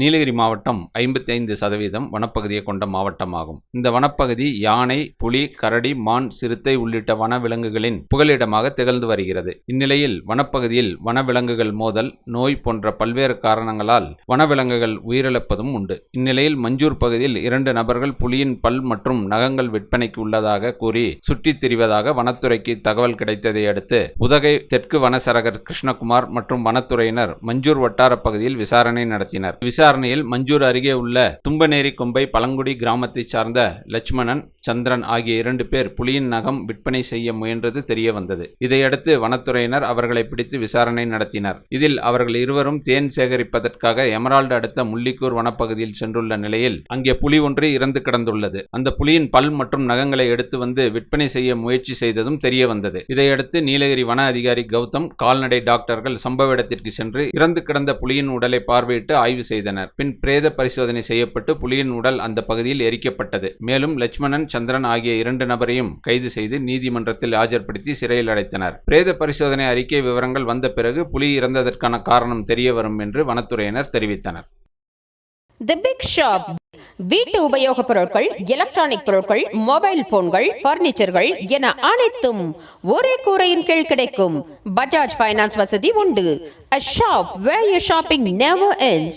நீலகிரி மாவட்டம் ஐம்பத்தி ஐந்து சதவீதம் வனப்பகுதியை கொண்ட மாவட்டமாகும். இந்த வனப்பகுதி யானை புலி கரடி மான் சிறுத்தை உள்ளிட்ட வனவிலங்குகளின் புகலிடமாக திகழ்ந்து வருகிறது. இந்நிலையில் வனப்பகுதியில் வனவிலங்குகள் மோதல் நோய் போன்ற பல்வேறு காரணங்களால் வனவிலங்குகள் உயிரிழப்பதும் உண்டு. இந்நிலையில் மஞ்சூர் பகுதியில் இரண்டு நபர்கள் புலியின் பல் மற்றும் நகங்கள் விற்பனைக்கு உள்ளதாக கூறி சுற்றித் திரிவதாக வனத்துறைக்கு தகவல் கிடைத்ததை அடுத்து உதகை தெற்கு வனசரகர் கிருஷ்ணகுமார் மற்றும் வனத்துறையினர் மஞ்சூர் வட்டார பகுதியில் விசாரணை நடத்தினர். விசாரணையில் மஞ்சூர் அருகே உள்ள தும்பநேரி கொம்பை பழங்குடி கிராமத்தைச் சார்ந்த லட்சுமணன் சந்திரன் ஆகிய இரண்டு பேர் புலியின் நகம் விற்பனை செய்ய முயன்றது தெரிய வந்தது இதையடுத்து வனத்துறையினர் அவர்களை பிடித்து விசாரணை நடத்தினர். இதில் அவர்கள் இருவரும் தேன் சேகரிப்பதற்காக எமரால்டு அடுத்த முள்ளிக்கூர் வனப்பகுதியில் சென்றுள்ள நிலையில் அங்கே புலி ஒன்று இறந்து கிடந்துள்ளது. அந்த புலியின் பல் மற்றும் நகங்களை எடுத்து வந்து விற்பனை செய்ய முயற்சி செய்ததும் தெரிய வந்தது இதையடுத்து நீலகிரி வன அதிகாரி கௌதம் கால்நடை டாக்டர்கள் சம்பவ இடத்திற்கு சென்று இறந்து கிடந்த புலியின் உடலை பார்வையிட்டு ஆய்வு செய்தனர். பின் பிரேத பரிசோதனை செய்யப்பட்டு புலியின் உடல் அந்த பகுதியில் எரிக்கப்பட்டது. மேலும் லட்சுமணன் சந்திரன் ஆகிய இரண்டு நபரையும் கைது செய்து நீதிமன்றத்தில் ஆஜர்படுத்தி சிறையில் அடைத்தனர். பிரேத பரிசோதனை அறிக்கை விவரங்கள் வந்த பிறகு புலி இறந்ததற்கான காரணம் தெரிய வரும் என்று வனத்துறையினர் தெரிவித்தனர். தி பிக் ஷாப் வீட்டு உபயோகப் பொருட்கள் எலக்ட்ரானிக் பொருட்கள் மொபைல் போன்கள் பர்னிச்சர்கள் என அனைத்தும் ஒரே கூரையின் கீழ் கிடைக்கும். பஜாஜ் ஃபைனான்ஸ் வசதி உண்டு. A shop where you shopping never ends.